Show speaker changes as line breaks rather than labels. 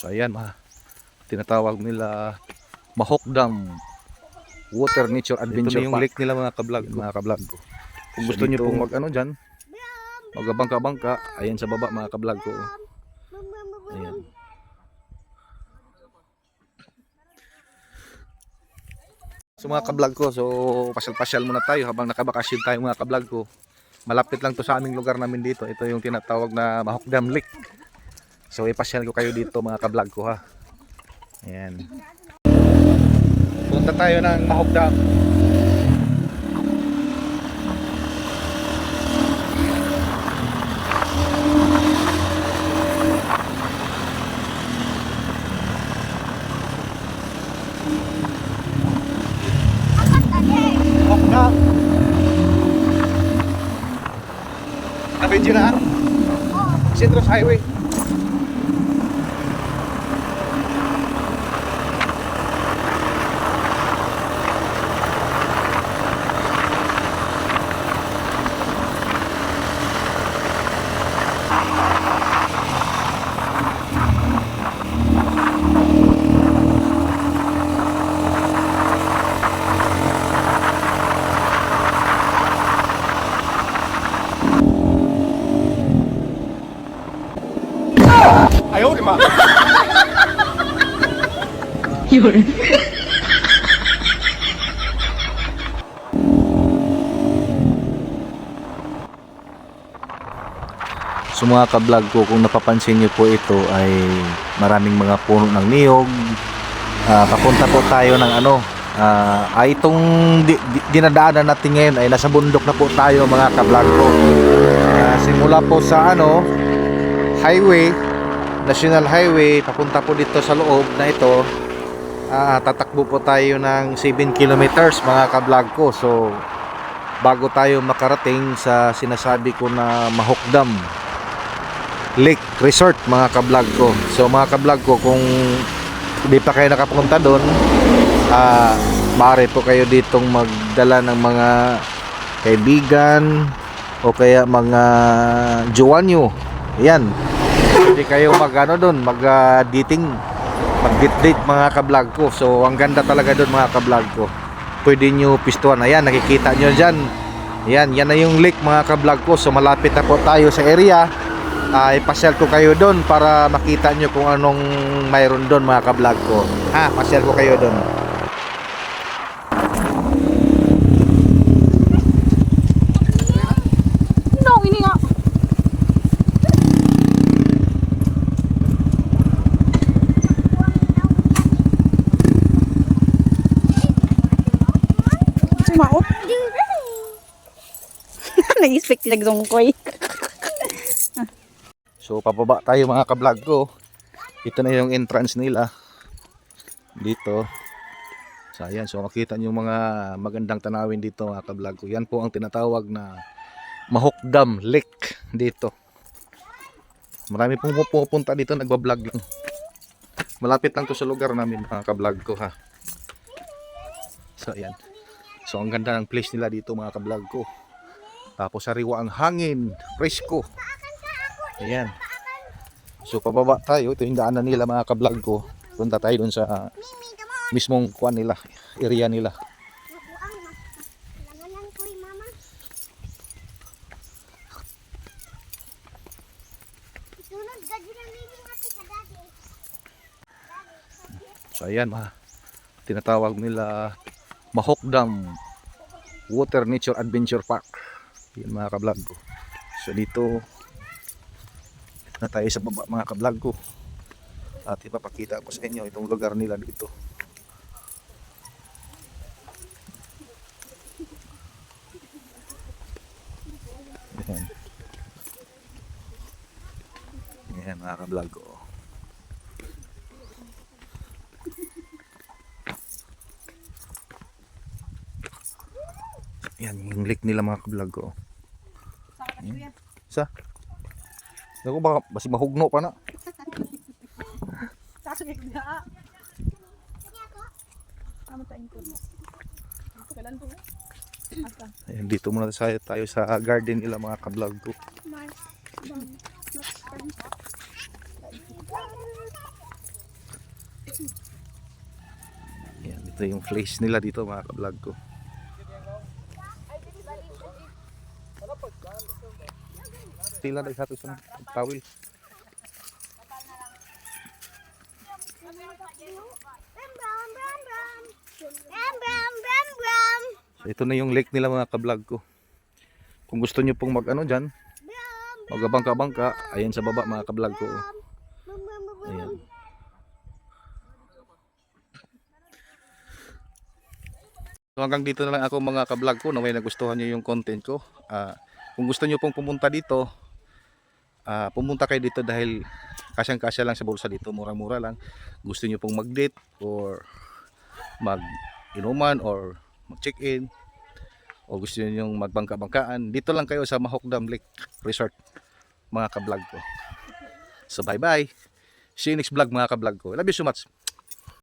So ayan, ma tinatawag nila Mahok Dam Water Nature Adventure
Ito na yung
Park.
lake nila mga kablog.
Yun, mga kablog. Kung
So,
gusto niyo
dito-
pong mag ano dyan, magabangka-bangka, ayan sa baba mga kablog ko. Ayan. So mga kablog ko, so pasyal-pasyal muna tayo habang nakabakasyon tayo mga kablog ko. Malapit lang to sa aming lugar namin dito. Ito yung tinatawag na Mahok Dam Lake. So ipasyal ko kayo dito mga kablog ko ha. Ayan. Punta tayo ng Mahok Dam. Mahok Dam. Nabidyo na? Citrus Highway. Ayaw, di ba?
有人
，So mga ka-vlog ko, kung napapansin niyo po ito ay maraming mga puno ng niyog. Ah, papunta po tayo ng ano, ah, ay itong di, di- dinadaanan natin ngayon ay nasa bundok na po tayo mga ka-vlog ko. Ah, simula po sa ano, highway, national highway, papunta po dito sa loob na ito. Ah, tatakbo po tayo ng 7 kilometers mga ka-vlog ko. So bago tayo makarating sa sinasabi ko na Mahokdam Lake Resort mga kablog ko. So mga kablog ko kung hindi pa kayo nakapunta doon, ah maaari po kayo ditong magdala ng mga kaibigan o kaya mga jowa nyo. Yan. Hindi kayo mag ano doon, mag ah, dating, mag date mga kablog ko. So ang ganda talaga doon mga kablog ko. Pwede nyo pistuan. Ayan, nakikita nyo dyan. Yan, yan na yung lake mga kablog ko. So malapit na po tayo sa area ay pasyal ko kayo doon para makita nyo kung anong mayroon doon mga kablog ko. Ha, pasyal ko kayo doon.
Sumaot. Nag-expect sila gzongkoy.
So pababa tayo mga kablog ko. Ito na yung entrance nila. Dito. So ayan, so makita nyo mga magandang tanawin dito mga kablog ko. Yan po ang tinatawag na Mahokdam Lake dito. Marami pong pupunta dito nagbablog lang. Malapit lang to sa lugar namin mga kablog ko ha. So ayan. So ang ganda ng place nila dito mga kablog ko. Tapos sariwa ang hangin, presko. Ayan. So pababa tayo, ito yung daanan nila mga kablog ko. Punta tayo dun sa mismong kuan nila, area nila. So ayan mga tinatawag nila Mahok Dam Water Nature Adventure Park. Yan mga kablog ko. So dito na tayo sa baba mga kablog ko. At ipapakita ko sa inyo itong lugar nila dito. Ayan. Ayan mga kablog ko. Yan yung lake nila mga kablog ko. Ayan. Sa? Ako baka basi mahugno pa na.
Po. Asa?
Ayan, dito muna tayo, tayo sa garden nila mga kablog ko. Yan, ito yung place nila dito mga ka-vlog ko. Tila na sa sa tawil. Ito na yung lake nila mga ka-vlog ko. Kung gusto nyo pong mag ano dyan, magabangka-bangka, ayan sa baba mga ka-vlog ko. Ayan. So hanggang dito na lang ako mga ka-vlog ko na may nagustuhan nyo yung content ko. Ah, kung gusto nyo pong pumunta dito, ah, pumunta kayo dito dahil kasyang-kasya lang sa bulsa dito, murang-mura lang. Gusto nyo pong mag-date or mag-inuman or mag-check-in o gusto nyo yung magbangka-bangkaan, dito lang kayo sa Mahokdam Lake Resort mga ka-vlog ko. So bye-bye. See you next vlog mga ka-vlog ko. Love you so much.